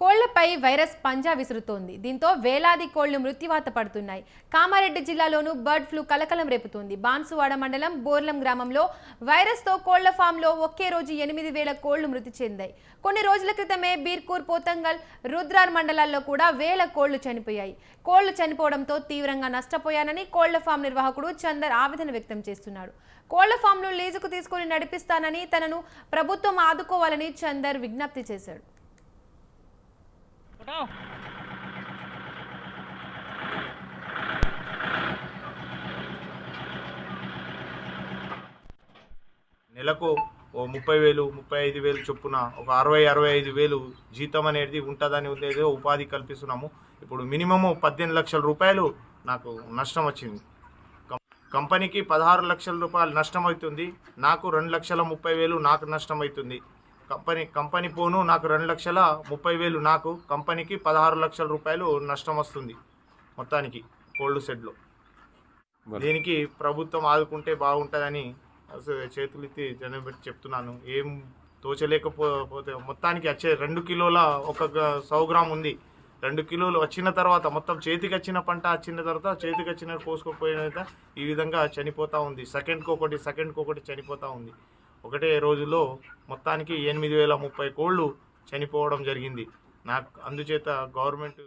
కోళ్ళపై virus పంజా విసురుతోంది. దీంతో వేలాది కోళ్ళు మృత్యువాత పడుతున్నాయి. కామారెడ్డి జిల్లాలోనూ బర్డ్ ఫ్లూ కలకలం రేపుతోంది. బాన్సువాడ మండలం బోర్లం గ్రామంలో వైరస్తో కోళ్ళ ఫామ్లో ఒకే రోజు ఎనిమిది వేల కోళ్ళు మృతి చెందాయి. కొన్ని రోజుల క్రితమే బీర్కూర్ పోతంగల్ రుద్రార్ మండలాల్లో కూడా వేల కోళ్ళు చనిపోయాయి. కోళ్ళు చనిపోవడంతో తీవ్రంగా నష్టపోయానని కోళ్ళ ఫామ్ నిర్వాహకుడు చందర్ ఆవేదన వ్యక్తం చేస్తున్నాడు. కోళ్ళ ఫామ్ను లీజుకు తీసుకుని నడిపిస్తానని తనను ప్రభుత్వం ఆదుకోవాలని చందర్ విజ్ఞప్తి చేశాడు. నెలకు ఓ ముప్పై వేలు ముప్పై ఐదు వేలు చొప్పున ఒక అరవై అరవై ఐదు వేలు జీతం అనేది ఉంటుందని ఉద్దేశం ఉపాధి కల్పిస్తున్నాము. ఇప్పుడు మినిమము పద్దెనిమిది లక్షల రూపాయలు నాకు నష్టం వచ్చింది. కంపెనీకి పదహారు లక్షల రూపాయలు నష్టం అవుతుంది. నాకు రెండు లక్షల ముప్పై వేలు నాకు నష్టం అవుతుంది. కంపెనీ కంపెనీ పోను నాకు రెండు లక్షల ముప్పై వేలు నాకు కంపెనీకి పదహారు లక్షల రూపాయలు నష్టం వస్తుంది మొత్తానికి కోల్డ్ షెడ్లో. దీనికి ప్రభుత్వం ఆదుకుంటే బాగుంటుందని అసలు చేతులెత్తి జనం పెట్టి చెప్తున్నాను. ఏం తోచలేకపోతే మొత్తానికి వచ్చే రెండు కిలోల ఒక గ- సౌ గ్రామ్ ఉంది. రెండు కిలోలు వచ్చిన తర్వాత మొత్తం చేతికి వచ్చిన పంట వచ్చిన తర్వాత చేతికి వచ్చిన కోసుకోకపోయిన ఈ విధంగా చనిపోతూ ఉంది. సెకండ్కి ఒకటి సెకండ్కి ఒకటి చనిపోతూ ఉంది. ఒకటే రోజులో మొత్తానికి ఎనిమిది వేల ముప్పై కోళ్ళు చనిపోవడం జరిగింది. నాకు అందుచేత గవర్నమెంట్